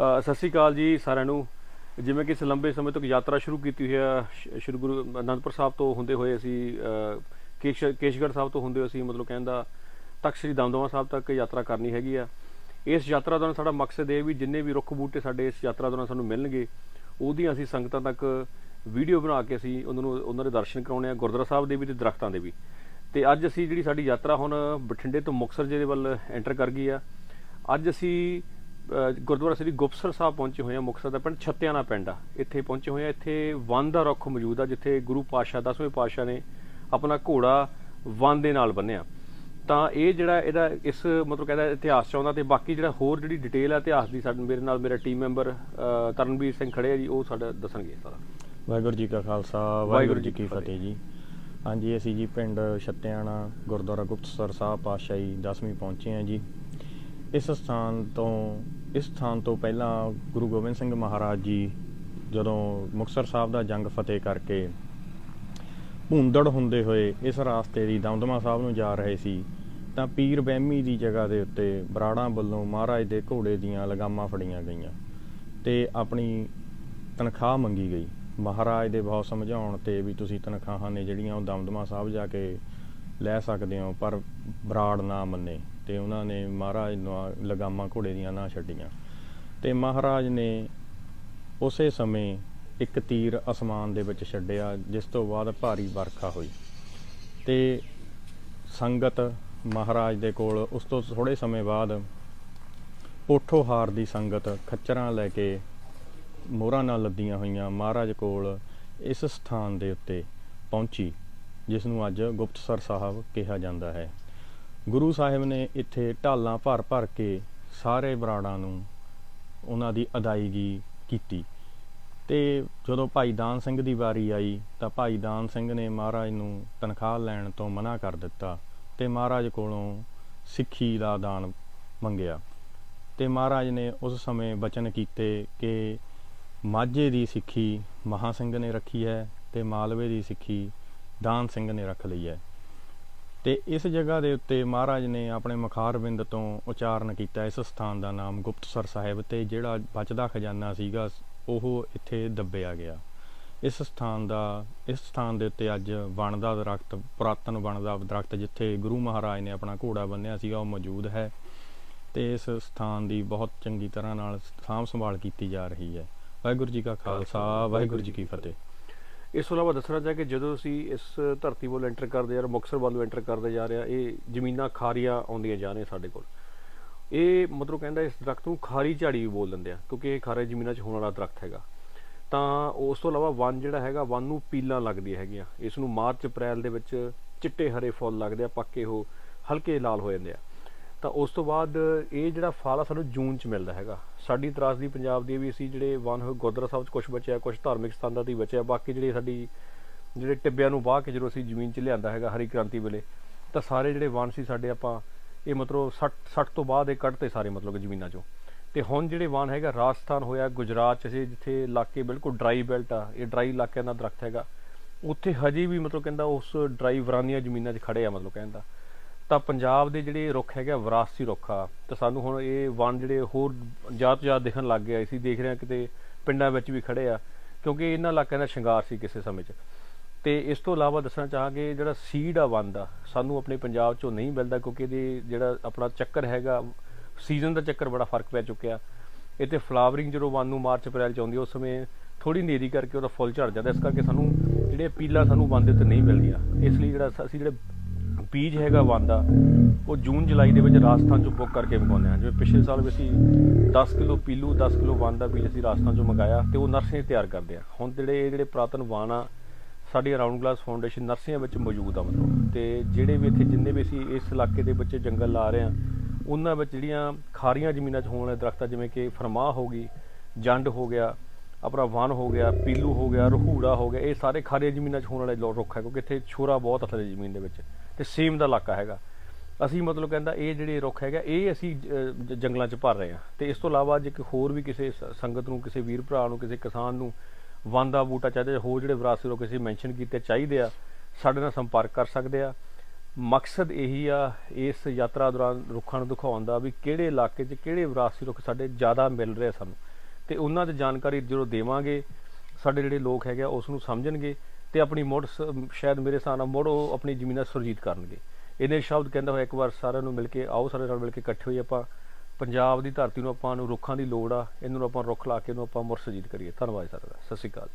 ਸਤਿ ਸ਼੍ਰੀ ਅਕਾਲ ਜੀ ਸਾਰਿਆਂ ਨੂੰ। ਜਿਵੇਂ ਕਿ ਇਸ ਲੰਬੇ ਸਮੇਂ ਤੋਂ ਯਾਤਰਾ ਸ਼ੁਰੂ ਕੀਤੀ ਹੋਈ ਹੈ ਸ਼੍ਰੀ ਗੁਰੂ ਅਨੰਦਪੁਰ ਸਾਹਿਬ ਤੋਂ ਹੁੰਦੇ ਹੋਏ ਅਸੀਂ ਕੇਸ਼, ਕੇਸ਼ਗੜ੍ਹ ਸਾਹਿਬ ਤੋਂ ਹੁੰਦੇ ਹੋਏ ਅਸੀਂ ਮਤਲਬ ਕਹਿੰਦਾ ਤਖਤ ਸ਼੍ਰੀ ਦਮਦਮਾ ਸਾਹਿਬ ਤੱਕ ਯਾਤਰਾ ਕਰਨੀ ਹੈਗੀ ਆ। ਇਸ ਯਾਤਰਾ ਦੌਰਾਨ ਸਾਡਾ ਮਕਸਦ ਇਹ ਵੀ ਜਿੰਨੇ ਵੀ ਰੁੱਖ ਬੂਟੇ ਸਾਡੇ ਇਸ ਯਾਤਰਾ ਦੌਰਾਨ ਸਾਨੂੰ ਮਿਲਣਗੇ, ਉਹਦੀਆਂ ਅਸੀਂ ਸੰਗਤਾਂ ਤੱਕ ਵੀਡੀਓ ਬਣਾ ਕੇ ਅਸੀਂ ਉਹਨਾਂ ਨੂੰ, ਉਹਨਾਂ ਦੇ ਦਰਸ਼ਨ ਕਰਾਉਣੇ ਆ, ਗੁਰਦੁਆਰਾ ਸਾਹਿਬ ਦੇ ਵੀ ਤੇ ਦਰਖਤਾਂ ਦੇ ਵੀ। ਤੇ ਅੱਜ ਅਸੀਂ ਜਿਹੜੀ ਸਾਡੀ ਯਾਤਰਾ ਹੁਣ ਬਠਿੰਡੇ ਤੋਂ ਮੁਕਤਸਰ ਜੀ ਦੇ ਵੱਲ ਐਂਟਰ ਕਰ ਗਈ ਆ। ਅੱਜ ਅਸੀਂ ਗੁਰਦੁਆਰਾ ਸ੍ਰੀ ਗੁਪਤਸਰ ਸਾਹਿਬ ਪਹੁੰਚੇ ਹੋਏ ਹਾਂ ਮੁਕਤਸਰ ਦਾ ਪਿੰਡ ਛੱਤਿਆਣਾ ਪਿੰਡ ਆ। ਇੱਥੇ ਪਹੁੰਚੇ ਹੋਏ ਹਾਂ ਇੱਥੇ ਵਨ ਦਾ ਰੁੱਖ ਮੌਜੂਦ ਆ ਜਿੱਥੇ ਗੁਰੂ ਪਾਤਸ਼ਾਹ ਦਸਵੇਂ ਪਾਤਸ਼ਾਹ ਨੇ ਆਪਣਾ ਘੋੜਾ ਵਨ ਦੇ ਨਾਲ ਬੰਨਿਆ। ਤਾਂ ਇਹ ਜਿਹੜਾ ਇਹਦਾ ਇਸ ਮਤਲਬ ਕਹਿੰਦਾ ਇਤਿਹਾਸ ਚ ਆਉਂਦਾ ਤੇ ਬਾਕੀ ਜਿਹੜਾ ਹੋਰ ਜਿਹੜੀ ਡਿਟੇਲ ਹੈ ਇਤਿਹਾਸ ਦੀ ਸਾਡੇ ਮੇਰੇ ਨਾਲ ਮੇਰਾ ਟੀਮ ਮੈਂਬਰ ਤਰਨਵੀਰ ਸਿੰਘ ਖੜੇ ਆ ਜੀ ਉਹ ਸਾਡਾ ਦੱਸਣਗੇ ਸਾਰਾ ਵਾਹਿਗੁਰੂ ਜੀ ਕਾ ਖਾਲਸਾ ਵਾਹਿਗੁਰੂ ਜੀ ਕੀ ਫਤਿਹ। ਜੀ। ਹਾਂਜੀ ਅਸੀਂ ਜੀ ਪਿੰਡ ਛੱਤਿਆਣਾ ਗੁਰਦੁਆਰਾ ਗੁਪਤਸਰ ਸਾਹਿਬ ਪਾਤਸ਼ਾਹੀ 10ਵੀਂ ਪਹੁੰਚੇ ਹਾਂ ਜੀ। ਇਸ ਸਥਾਨ ਤੋਂ ਇਸ ਸਥਾਨ ਤੋਂ ਪਹਿਲਾਂ ਗੁਰੂ ਗੋਬਿੰਦ ਸਿੰਘ ਮਹਾਰਾਜ ਜੀ ਜਦੋਂ ਮੁਕਤਸਰ ਸਾਹਿਬ ਦਾ ਜੰਗ ਫਤਿਹ ਕਰਕੇ ਭੂੰਦੜ ਹੁੰਦੇ ਹੋਏ ਇਸ ਰਾਸਤੇ ਦੀ ਦਮਦਮਾ ਸਾਹਿਬ ਨੂੰ ਜਾ ਰਹੇ ਸੀ, ਤਾਂ ਪੀਰ ਬਹਿਮੀ ਦੀ ਜਗ੍ਹਾ ਦੇ ਉੱਤੇ ਬਰਾੜਾਂ ਵੱਲੋਂ ਮਹਾਰਾਜ ਦੇ ਘੋੜੇ ਦੀਆਂ ਲਗਾਮਾਂ ਫੜੀਆਂ ਗਈਆਂ ਤੇ ਆਪਣੀ ਤਨਖਾਹ ਮੰਗੀ ਗਈ। ਮਹਾਰਾਜ ਦੇ ਬਹੁਤ ਸਮਝਾਉਣ ਤੇ ਵੀ ਤੁਸੀਂ ਤਨਖਾਹਾਂ ਨੇ ਜਿਹੜੀਆਂ ਉਹ ਦਮਦਮਾ ਸਾਹਿਬ ਜਾ ਕੇ ਲੈ ਸਕਦੇ ਹੋ, ਪਰ ਬਰਾੜ ਨਾ ਮੰਨੇ। ਤੇ ਉਹਨਾਂ ਨੇ ਮਹਾਰਾਜ ਨੂੰ ਲਗਾਮਾਂ ਘੋੜੇ ਦੀਆਂ ਨਾ ਛੱਡੀਆਂ। ਤੇ ਮਹਾਰਾਜ ਨੇ ਉਸੇ ਸਮੇਂ ਇੱਕ ਤੀਰ ਅਸਮਾਨ ਦੇ ਵਿੱਚ ਛੱਡਿਆ, ਜਿਸ ਤੋਂ ਬਾਅਦ ਭਾਰੀ ਵਰਖਾ ਹੋਈ। ਤੇ ਸੰਗਤ ਮਹਾਰਾਜ ਦੇ ਕੋਲ ਉਸ ਤੋਂ ਥੋੜੇ ਸਮੇਂ ਬਾਅਦ ਪੋਠੋਹਾਰ ਦੀ ਸੰਗਤ ਖੱਚਰਾਂ ਲੈ ਕੇ ਮੋਹਰਾਂ ਨਾਲ ਲੱਦੀਆਂ ਹੋਈਆਂ ਮਹਾਰਾਜ ਕੋਲ ਇਸ ਸਥਾਨ ਦੇ ਉੱਤੇ ਪਹੁੰਚੀ, ਜਿਸ ਨੂੰ ਅੱਜ ਗੁਪਤਸਰ ਸਾਹਿਬ ਕਿਹਾ ਜਾਂਦਾ ਹੈ। ਗੁਰੂ ਸਾਹਿਬ ਨੇ ਇੱਥੇ ਢਾਲਾਂ ਭਰ ਭਰ ਕੇ ਸਾਰੇ ਬਰਾੜਾਂ ਨੂੰ ਉਹਨਾਂ ਦੀ ਅਦਾਇਗੀ ਕੀਤੀ। ਤੇ ਜਦੋਂ ਭਾਈ ਦਾਨ ਸਿੰਘ ਦੀ ਵਾਰੀ ਆਈ, ਤਾਂ ਭਾਈ ਦਾਨ ਸਿੰਘ ਨੇ ਮਹਾਰਾਜ ਨੂੰ ਤਨਖਾਹ ਲੈਣ ਤੋਂ ਮਨਾ ਕਰ ਦਿੱਤਾ ਤੇ ਮਹਾਰਾਜ ਕੋਲੋਂ ਸਿੱਖੀ ਦਾ ਦਾਨ ਮੰਗਿਆ। ਤੇ ਮਹਾਰਾਜ ਨੇ ਉਸ ਸਮੇਂ ਬਚਨ ਕੀਤੇ ਕਿ ਮਾਝੇ ਦੀ ਸਿੱਖੀ ਮਹਾ ਸਿੰਘ ਨੇ ਰੱਖੀ ਹੈ ਤੇ ਮਾਲਵੇ ਦੀ ਸਿੱਖੀ ਦਾਨ ਸਿੰਘ ਨੇ ਰੱਖ ਲਈ ਹੈ। ਤੇ ਇਸ ਜਗ੍ਹਾ ਦੇ ਉੱਤੇ ਮਹਾਰਾਜ ਨੇ ਆਪਣੇ ਮਖਾਰਬਿੰਦ ਤੋਂ ਉਚਾਰਨ ਕੀਤਾ। ਇਸ ਸਥਾਨ ਦਾ ਨਾਮ ਗੁਪਤਸਰ ਸਾਹਿਬ ਤੇ ਜਿਹੜਾ ਬਚਦਾ ਖਜ਼ਾਨਾ ਸੀਗਾ, ਉਹ ਇੱਥੇ ਦੱਬਿਆ ਗਿਆ। ਇਸ ਸਥਾਨ ਦਾ, ਇਸ ਸਥਾਨ ਦੇ ਉੱਤੇ ਅੱਜ ਵਣ ਦਾ ਦਰਖਤ, ਪੁਰਾਤਨ ਵਣ ਦਾ ਦਰਖਤ ਜਿੱਥੇ ਗੁਰੂ ਮਹਾਰਾਜ ਨੇ ਆਪਣਾ ਘੋੜਾ ਬੰਨਿਆ ਸੀਗਾ, ਉਹ ਮੌਜੂਦ ਹੈ ਤੇ ਇਸ ਸਥਾਨ ਦੀ ਬਹੁਤ ਚੰਗੀ ਤਰ੍ਹਾਂ ਨਾਲ ਸਾਂਭ ਸੰਭਾਲ ਕੀਤੀ ਜਾ ਰਹੀ ਹੈ। ਵਾਹਿਗੁਰੂ ਜੀ ਕਾ ਖਾਲਸਾ, ਵਾਹਿਗੁਰੂ ਜੀ ਕੀ ਫਤਿਹ। ਇਸ ਤੋਂ ਇਲਾਵਾ ਦੱਸਣਾ ਚਾਹ ਕਿ ਜਦੋਂ ਅਸੀਂ ਇਸ ਧਰਤੀ ਵੱਲ ਐਂਟਰ ਕਰਦੇ ਜਾ ਰਹੇ ਮੁਕਤਸਰ ਵੱਲ ਐਂਟਰ ਕਰਦੇ ਜਾ ਰਹੇ ਆ ਇਹ ਜ਼ਮੀਨਾਂ ਖਾਰੀਆਂ ਆਉਂਦੀਆਂ ਜਾ ਰਹੀਆਂ ਸਾਡੇ ਕੋਲ। ਇਹ ਮਤਲਬ ਕਹਿੰਦਾ ਇਸ ਦਰਖਤ ਨੂੰ ਖਾਰੀ ਝਾੜੀ ਵੀ ਬੋਲ ਦਿੰਦੇ ਆ, ਕਿਉਂਕਿ ਇਹ ਖਾਰੇ ਜ਼ਮੀਨਾਂ 'ਚ ਹੋਣ ਵਾਲਾ ਦਰਖਤ ਹੈਗਾ। ਤਾਂ ਉਸ ਤੋਂ ਇਲਾਵਾ ਵਨ ਜਿਹੜਾ ਹੈਗਾ, ਵਨ ਨੂੰ ਪੀਲਾਂ ਲੱਗਦੀਆਂ ਹੈਗੀਆਂ। ਇਸ ਨੂੰ ਮਾਰਚ ਅਪ੍ਰੈਲ ਦੇ ਵਿੱਚ ਚਿੱਟੇ ਹਰੇ ਫੁੱਲ ਲੱਗਦੇ ਆ, ਪੱਕੇ ਉਹ ਹਲਕੇ ਲਾਲ ਹੋ ਜਾਂਦੇ ਆ। ਤਾਂ ਉਸ ਤੋਂ ਬਾਅਦ ਇਹ ਜਿਹੜਾ ਫਲ ਆ ਸਾਨੂੰ ਜੂਨ ਚ ਮਿਲਦਾ ਹੈਗਾ। ਸਾਡੀ ਤਰਾਸਦੀ ਪੰਜਾਬ ਦੀ ਵੀ ਅਸੀਂ ਜਿਹੜੇ ਵਨ ਹੋਏ ਗੁਰਦੁਆਰਾ ਸਾਹਿਬ ਚ ਕੁਝ ਬਚਿਆ ਕੁਝ ਧਾਰਮਿਕ ਸਥਾਨਾਂ ਦੀ ਬਚਿਆ, ਬਾਕੀ ਜਿਹੜੇ ਸਾਡੀ ਜਿਹੜੇ ਟਿੱਬਿਆਂ ਨੂੰ ਵਾਹ ਕੇ ਜਦੋਂ ਅਸੀਂ ਜ਼ਮੀਨ 'ਚ ਲਿਆਂਦਾ ਹੈਗਾ ਹਰੀ ਕ੍ਰਾਂਤੀ ਵੇਲੇ, ਤਾਂ ਸਾਰੇ ਜਿਹੜੇ ਵਨ ਸੀ ਸਾਡੇ ਆਪਾਂ ਇਹ ਮਤਲਬ 60 60 ਤੋਂ ਬਾਅਦ ਇਹ ਕੱਢਤੇ ਸਾਰੇ ਮਤਲਬ ਕਿ ਜ਼ਮੀਨਾਂ 'ਚੋਂ। ਤੇ ਹੁਣ ਜਿਹੜੇ ਵਨ ਹੈਗਾ ਰਾਜਸਥਾਨ ਹੋਇਆ, ਗੁਜਰਾਤ 'ਚ ਅਸੀਂ ਜਿੱਥੇ ਇਲਾਕੇ ਬਿਲਕੁਲ ਡਰਾਈ ਬੈਲਟ ਆ, ਇਹ ਡਰਾਈ ਇਲਾਕਿਆਂ ਦਾ ਦਰਖਤ ਹੈਗਾ, ਉੱਥੇ ਹਜੇ ਵੀ ਮਤਲਬ ਕਹਿੰਦਾ ਉਸ ਡਰਾਈ ਵਰਾਨੀਆਂ ਜ਼ਮੀਨਾਂ 'ਚ ਖੜੇ ਆ ਮਤਲਬ ਕਹਿੰਦਾ ਤਾਂ ਪੰਜਾਬ ਦੇ ਜਿਹੜੇ ਰੁੱਖ ਹੈਗੇ ਆ, ਵਿਰਾਸਤੀ ਰੁੱਖ ਆ ਤਾਂ ਸਾਨੂੰ ਹੁਣ ਇਹ ਵਨ ਜਿਹੜੇ ਹੋਰ ਜ਼ਿਆਦਾ ਤੋਂ ਜ਼ਿਆਦਾ ਦਿਖਣ ਲੱਗ ਗਏ ਅਸੀਂ ਦੇਖ ਰਹੇ ਹਾਂ ਕਿਤੇ ਪਿੰਡਾਂ ਵਿੱਚ ਵੀ ਖੜੇ ਆ ਕਿਉਂਕਿ ਇਹਨਾਂ ਇਲਾਕਿਆਂ ਦਾ ਸ਼ਿੰਗਾਰ ਸੀ ਕਿਸੇ ਸਮੇਂ 'ਚ। ਤੇ ਇਸ ਤੋਂ ਇਲਾਵਾ ਦੱਸਣਾ ਚਾਹਾਂਗੇ ਜਿਹੜਾ ਸੀਡ ਆ ਵਨ ਦਾ ਸਾਨੂੰ ਆਪਣੇ ਪੰਜਾਬ 'ਚੋਂ ਨਹੀਂ ਮਿਲਦਾ ਕਿਉਂਕਿ ਇਹਦੇ ਜਿਹੜਾ ਆਪਣਾ ਚੱਕਰ ਹੈਗਾ ਸੀਜ਼ਨ ਦਾ ਚੱਕਰ ਬੜਾ ਫ਼ਰਕ ਪੈ ਚੁੱਕਿਆ। ਇਹ ਤੇ ਫਲਾਵਰਿੰਗ ਜਦੋਂ ਵਨ ਨੂੰ ਮਾਰਚ ਅਪ੍ਰੈਲ 'ਚ ਆਉਂਦੀ ਉਸ ਸਮੇਂ ਥੋੜੀ ਨੇਰੀ ਕਰਕੇ ਉਹਦਾ ਫੁੱਲ ਝੜ ਜਾਂਦਾ। ਇਸ ਕਰਕੇ ਸਾਨੂੰ ਜਿਹੜੇ ਪੀਲਾ ਸਾਨੂੰ ਵਨ ਦੇ ਉੱਤੇ ਨਹੀਂ ਮਿਲਦੀਆਂ। ਇਸ ਲਈ ਜਿਹੜਾ ਅਸੀਂ ਜਿਹੜੇ ਬੀਜ ਹੈਗਾ ਵਾਂਦਾ, ਉਹ ਜੂਨ ਜੁਲਾਈ ਦੇ ਵਿੱਚ ਰਾਜਸਥਾਨ ਚੋਂ ਬੁੱਕ ਕਰਕੇ ਮੰਗਾਉਂਦੇ ਹਾਂ ਜਿਵੇਂ ਪਿਛਲੇ ਸਾਲ ਵੀ ਅਸੀਂ 10 ਕਿਲੋ ਪੀਲੂ 10 ਕਿਲੋ ਵਨ ਦਾ ਬੀਜ ਅਸੀਂ ਰਾਜਸਥਾਨ ਚੋਂ ਮੰਗਾਇਆ ਤੇ ਉਹ ਨਰਸਰੀ ਤਿਆਰ ਕਰਦੇ ਆ। ਹੁਣ ਜਿਹੜੇ ਇਹ ਜਿਹੜੇ ਪੁਰਾਤਨ ਵਨ ਆ ਸਾਡੀ ਰਾਉਂਡ ਗਲਾਸ ਫਾਊਂਡੇਸ਼ਨ ਨਰਸਰੀਆਂ ਵਿੱਚ ਮੌਜੂਦ ਆ ਮਤਲਬ। ਤੇ ਜਿਹੜੇ ਵੀ ਇੱਥੇ ਜਿੰਨੇ ਵੀ ਅਸੀਂ ਇਸ ਇਲਾਕੇ ਦੇ ਵਿੱਚ ਜੰਗਲ ਲਾ ਰਹੇ ਆ, ਉਹਨਾਂ ਵਿੱਚ ਜਿਹੜੀਆਂ ਖਾਰੀਆਂ ਜ਼ਮੀਨਾਂ 'ਚ ਹੋਣ ਵਾਲੇ ਦਰਖਤਾਂ ਜਿਵੇਂ ਕਿ ਫਰਮਾਹ ਹੋ ਗਈ, ਜੰਡ ਹੋ ਗਿਆ ਆਪਣਾ ਵਨ ਹੋ ਗਿਆ, ਪੀਲੂ ਹੋ ਗਿਆ, ਰਹੂੜਾ ਹੋ ਗਿਆ, ਇਹ ਸਾਰੇ ਖਾਰੀਆਂ ਜ਼ਮੀਨਾਂ 'ਚ ਹੋਣ ਵਾਲੇ ਲੋ- ਰੁੱਖ ਹੈ, ਕਿਉਂਕਿ ਇੱਥੇ ਛੋਰਾ ਬਹੁਤ ਅਸਲ ਜ਼ਮੀਨ ਦੇ ਵਿੱਚ ਤੇ ਸੇਮ ਦਾ ਇਲਾਕਾ ਹੈਗਾ। ਅਸੀਂ ਮਤਲਬ ਕਹਿੰਦਾ ਇਹ ਜਿਹੜੇ ਰੁੱਖ ਹੈਗਾ ਇਹ ਅਸੀਂ ਜ- ਜੰਗਲਾਂ 'ਚ ਭਰ ਰਹੇ ਹਾਂ। ਤੇ ਇਸ ਤੋਂ ਇਲਾਵਾ ਜੇ ਕੋਈ ਹੋਰ ਵੀ ਕਿਸੇ ਸੰਗਤ ਨੂੰ, ਕਿਸੇ ਵੀਰ ਭਰਾ ਨੂੰ, ਕਿਸੇ ਕਿਸਾਨ ਨੂੰ ਵਨ ਦਾ ਬੂਟਾ ਚਾਹੀਦਾ, ਹੋਰ ਜਿਹੜੇ ਵਿਰਾਸਤੀ ਰੁੱਖ ਅਸੀਂ ਮੈਂਸ਼ਨ ਕੀਤੇ ਚਾਹੀਦੇ ਆ, ਸਾਡੇ ਨਾਲ ਸੰਪਰਕ ਕਰ ਸਕਦੇ ਆ। ਮਕਸਦ ਇਹੀ ਆ, ਇਸ ਯਾਤਰਾ ਦੌਰਾਨ ਰੁੱਖਾਂ ਨੂੰ ਦਿਖਾਉਣ ਦਾ ਵੀ ਕਿਹੜੇ ਇਲਾਕੇ 'ਚ ਕਿਹੜੇ ਵਿਰਾਸਤੀ ਰੁੱਖ ਸਾਡੇ ਜ਼ਿਆਦਾ ਮਿਲ ਰਹੇ ਸਾਨੂੰ। ਤੇ ਉਹਨਾਂ ਦੀ ਜਾਣਕਾਰੀ ਜਦੋਂ ਦੇਵਾਂਗੇ, ਸਾਡੇ ਜਿਹੜੇ ਲੋਕ ਹੈਗੇ ਆ, ਉਸ ਨੂੰ ਸਮਝਣਗੇ ਤੇ ਆਪਣੀ ਮੁੜ ਸ- ਸ਼ਾਇਦ ਮੇਰੇ ਹਿਸਾਬ ਨਾਲ ਮੁੜ ਉਹ ਆਪਣੀ ਜ਼ਮੀਨਾਂ ਸੁਰਜੀਤ ਕਰਨਗੇ। ਇਹਨੇ ਸ਼ਬਦ ਕਹਿੰਦਾ ਹੋਇਆ ਇੱਕ ਵਾਰ ਸਾਰਿਆਂ ਨੂੰ ਮਿਲ ਕੇ ਆਓ, ਸਾਰੇ ਨਾਲ ਮਿਲ ਕੇ ਇਕੱਠੇ ਹੋਈਏ ਆਪਾਂ। ਪੰਜਾਬ ਦੀ ਧਰਤੀ ਨੂੰ ਆਪਾਂ ਨੂੰ ਰੁੱਖਾਂ ਦੀ ਲੋੜ ਆ, ਇਹਨੂੰ ਆਪਾਂ ਰੁੱਖ ਲਾ ਕੇ ਇਹਨੂੰ ਆਪਾਂ ਮੁੜ ਸੁਰਜੀਤ ਕਰੀਏ। ਧੰਨਵਾਦ ਸਰ ਸਤਿ ਸ਼੍ਰੀ ਅਕਾਲ।